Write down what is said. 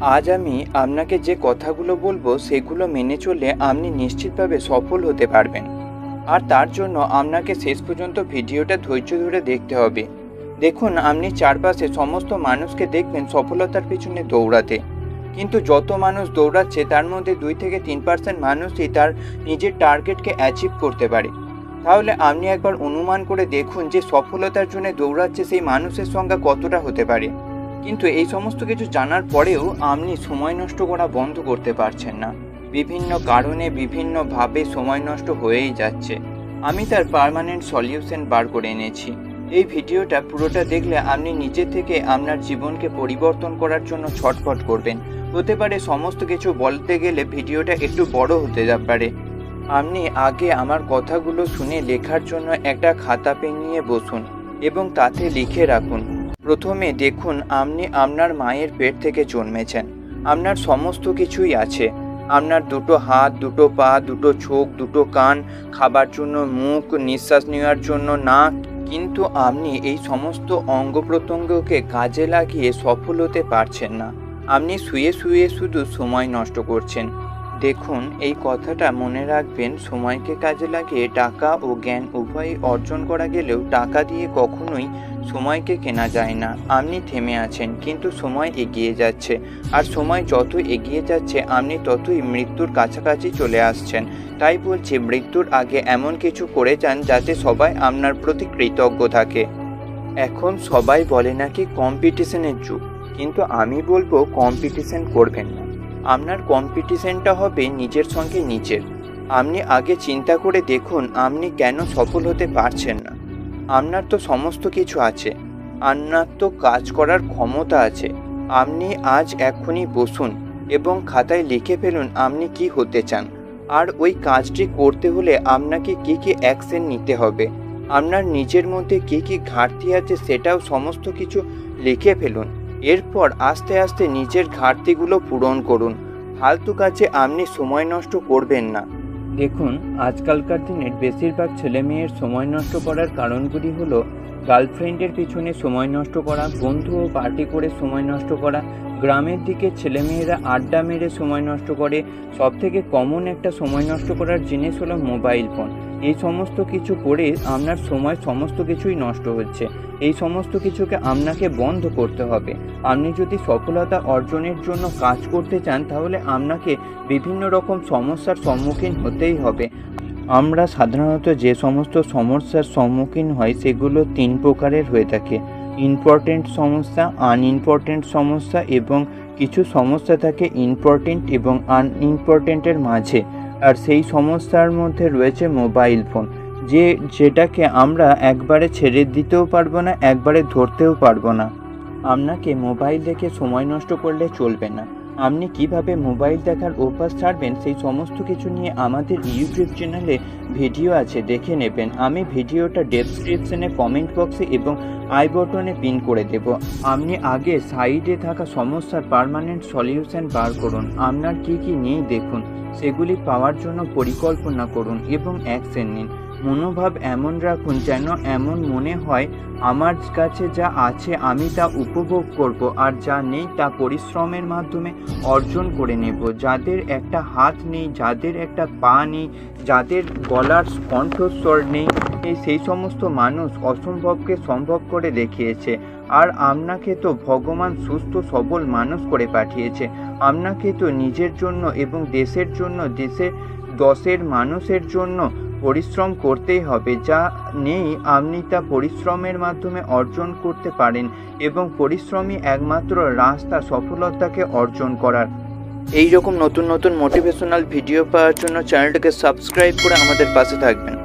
আজ আমি আপনাকে যে কথাগুলো বলব সেগুলো মেনে চললে আপনি নিশ্চিতভাবে সফল হতে পারবেন। আর তার জন্য আপনাকে শেষ পর্যন্ত ভিডিওটা ধৈর্য ধরে দেখতে হবে। দেখুন, আপনি চারপাশে সমস্ত মানুষকে দেখবেন সফলতার পিছনে দৌড়াতে। কিন্তু যত মানুষ দৌড়াচ্ছে, তার মধ্যে দুই থেকে তিন পার্সেন্ট মানুষই তার নিজের টার্গেটকে অ্যাচিভ করতে পারে। তাহলে আপনি একবার অনুমান করে দেখুন যে সফলতার জন্য দৌড়াচ্ছে সেই মানুষের সংখ্যা কতটা হতে পারে। কিন্তু এই সমস্ত কিছু জানার পরেও আপনি সময় নষ্ট করা বন্ধ করতে পারছেন না। বিভিন্ন কারণে বিভিন্নভাবে সময় নষ্ট হয়েই যাচ্ছে। আমি তার পার্মানেন্ট সলিউশন বার করে এনেছি। এই ভিডিওটা পুরোটা দেখলে আপনি নিজে থেকে আপনার জীবনকে পরিবর্তন করার জন্য ছটফট করবেন। হতে পারে সমস্ত কিছু বলতে গেলে ভিডিওটা একটু বড় হতে পারে। আপনি আগে আমার কথাগুলো শুনে লেখার জন্য একটা খাতা পেন নিয়ে বসুন এবং তাতে লিখে রাখুন। প্রথমে দেখুন আপনি আপনার মায়ের পেট থেকে জন্মেছেন। আপনার সমস্ত কিছুই আছে। আপনার দুটো হাত, দুটো পা, দুটো চোখ, দুটো কান, খাবার জন্য মুখ, নিঃশ্বাস নেওয়ার জন্য নাক। কিন্তু আপনি এই সমস্ত অঙ্গ প্রত্যঙ্গকে কাজে লাগিয়ে সফল হতে পারছেন না। আপনি শুয়ে শুয়ে শুধু সময় নষ্ট করছেন। দেখুন, এই কথাটা মনে রাখবেন, সময়কে কাজে লাগিয়ে টাকা ও জ্ঞান উভয়ই অর্জন করা গেলেও টাকা দিয়ে কখনোই সময়কে কেনা যায় না। আপনি থেমে আছেন, কিন্তু সময় এগিয়ে যাচ্ছে। আর সময় যত এগিয়ে যাচ্ছে, আপনি ততই মৃত্যুর কাছাকাছি চলে আসছেন। তাই বলছি, মৃত্যুর আগে এমন কিছু করে যান যাতে সবাই আপনার প্রতি কৃতজ্ঞ থাকে। এখন সবাই বলে নাকি কম্পিটিশনের যুগ, কিন্তু আমি বলব কম্পিটিশন করবেন না। আপনার কম্পিটিশনটা হবে নিজের সঙ্গে নিজের। আপনি আগে চিন্তা করে দেখুন আপনি কেন সফল হতে পারছেন না। আপনার তো সমস্ত কিছু আছে। আপনার তো কাজ করার ক্ষমতা আছে। আপনি আজ এক্ষুনি বসুন এবং খাতায় লিখে ফেলুন আপনি কি হতে চান। আর ওই কাজটি করতে হলে আপনাকে কি কি অ্যাকশন নিতে হবে। আপনার নিজের মধ্যে কি কি ঘাটতি আছে সেটাও সমস্ত কিছু লিখে ফেলুন। এরপর আস্তে আস্তে নিজের ঘাটতিগুলো পূরণ করুন। ফালতু কাজে আপনি সময় নষ্ট করবেন না। দেখুন, আজকালকার দিনের বেশিরভাগ ছেলে মেয়ের সময় নষ্ট করার কারণগুলি হলো গার্লফ্রেন্ডের পিছনে সময় নষ্ট করা, বন্ধু ও পার্টি করে সময় নষ্ট করা, গ্রামের দিকে ছেলেমেয়েরা আড্ডা মেরে সময় নষ্ট করে সব থেকে কমন একটা সময় নষ্ট করার জিনিস হলো মোবাইল ফোন এই সমস্ত কিছু করে আপনার সময় সমস্ত কিছুই নষ্ট হচ্ছে। এই সমস্ত কিছুকে আপনাকে বন্ধ করতে হবে। আপনি যদি সফলতা অর্জনের জন্য কাজ করতে চান, তাহলে আপনাকে বিভিন্ন রকম সমস্যার সম্মুখীন হতেই হবে। আমরা সাধারণত যে সমস্ত সমস্যার সম্মুখীন হয় সেগুলো তিন প্রকারের হয়ে থাকে। ইম্পর্টেন্ট সমস্যা আনইম্পর্টেন্ট সমস্যা এবং কিছু সমস্যা থাকে ইম্পর্টেন্ট এবং আনইম্পর্টেন্টের মাঝে। আর সেই সমস্যার মধ্যে রয়েছে মোবাইল ফোন যে, যেটাকে আমরা একবারে ছেড়ে দিতেও পারব না, একবারে ধরতেও পারব না। আপনাকে মোবাইল দেখে সময় নষ্ট করলে চলবে না। আপনি কীভাবে মোবাইল দেখার অভ্যাস ছাড়বেন সেই সমস্ত কিছু নিয়ে আমাদের ইউটিউব চ্যানেলে ভিডিও আছে, দেখে নেবেন। আমি ভিডিওটা ডেসক্রিপশনে কমেন্ট বক্সে এবং আই বটনে পিন করে দেব। আপনি আগে সাইডে থাকা সমস্যার পার্মানেন্ট সলিউশন বার করুন। আপনার কি কি নেই দেখুন। সেগুলি পাওয়ার জন্য পরিকল্পনা করুন এবং অ্যাকশন নিন। মনোভাব এমন রাখুন যেন এমন মনে হয়, আমার কাছে যা আছে আমি তা উপভোগ করব আর যা নেই তা পরিশ্রমের মাধ্যমে অর্জন করে নেব। যাদের একটা হাত নেই, যাদের একটা পা নেই, যাদের গলার কণ্ঠস্বর নেই সেই সমস্ত মানুষ অসম্ভবকে সম্ভব করে দেখিয়েছে। আর আপনাকে তো ভগবান সুস্থ, সবল মানুষ করে পাঠিয়েছে। আপনাকে তো নিজের জন্য এবং দেশের জন্য দেশের দশের মানুষের জন্য পরিশ্রম করতেই হবে, যা নেই আপনি তা পরিশ্রমের মাধ্যমে অর্জন করতে পারেন এবং পরিশ্রমই একমাত্র রাস্তা সফলতাকে অর্জন করার। এই রকম নতুন নতুন মোটিভেশনাল ভিডিও পাওয়ার জন্য চ্যানেলটাকে সাবস্ক্রাইব করে আমাদের পাশে থাকবেন।